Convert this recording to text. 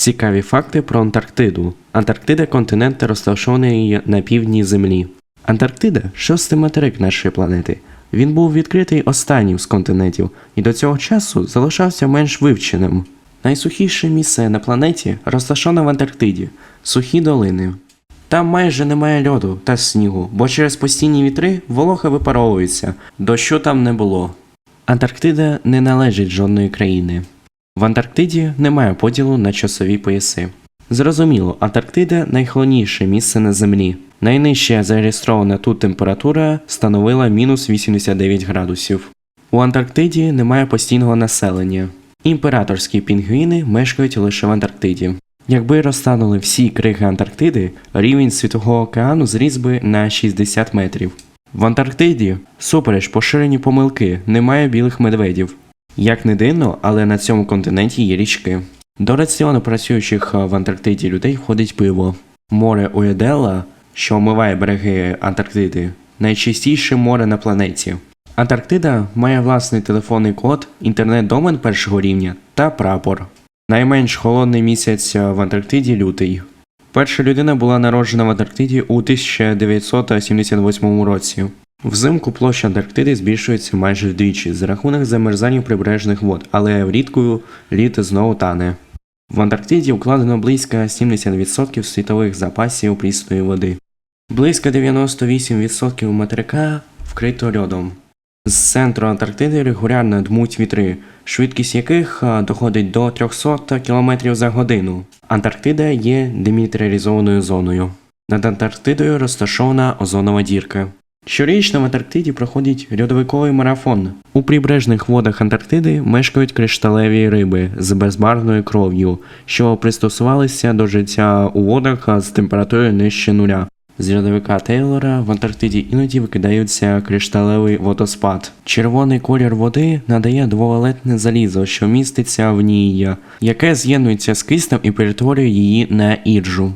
Цікаві факти про Антарктиду. Антарктида континент розташований на півдні Землі. Антарктида шостий материк нашої планети. Він був відкритий останнім з континентів і до цього часу залишався менш вивченим. Найсухіше місце на планеті розташоване в Антарктиді сухі долини. Там майже немає льоду та снігу, бо через постійні вітри волога випаровується, дощу там не було. Антарктида не належить жодної країни. В Антарктиді немає поділу на часові пояси. Зрозуміло, Антарктида найхолодніше місце на Землі. Найнижча зареєстрована тут температура становила мінус 89 градусів. У Антарктиді немає постійного населення. Імператорські пінгвіни мешкають лише в Антарктиді. Якби розтанули всі криги Антарктиди, рівень Світового океану зріс би на 60 метрів. В Антарктиді, супереч поширені помилки, немає білих медведів. Як не дивно, але на цьому континенті є річки. До раціону працюючих в Антарктиді людей входить пиво. Море Уеделла, що омиває береги Антарктиди, найчистіше море на планеті. Антарктида має власний телефонний код, інтернет-домен першого рівня та прапор. Найменш холодний місяць в Антарктиді лютий. Перша людина була народжена в Антарктиді у 1978 році. Взимку площа Антарктиди збільшується майже вдвічі за рахунок замерзання прибережних вод, але влітку лід знову тане. В Антарктиді укладено близько 70% світових запасів прісної води. Близько 98% материка вкрито льодом. З центру Антарктиди регулярно дмуть вітри, швидкість яких доходить до 300 км за годину. Антарктида є демілітаризованою зоною. Над Антарктидою розташована озонова дірка. Щорічно в Антарктиді проходить льодовиковий марафон. У прибережних водах Антарктиди мешкають кришталеві риби з безбарвною кров'ю, що пристосувалися до життя у водах з температурою нижче нуля. З льодовика Тейлора в Антарктиді іноді викидаються кришталевий водоспад. Червоний колір води надає двовалентне залізо, що міститься в ній, яке з'єднується з киснем і перетворює її на іржу.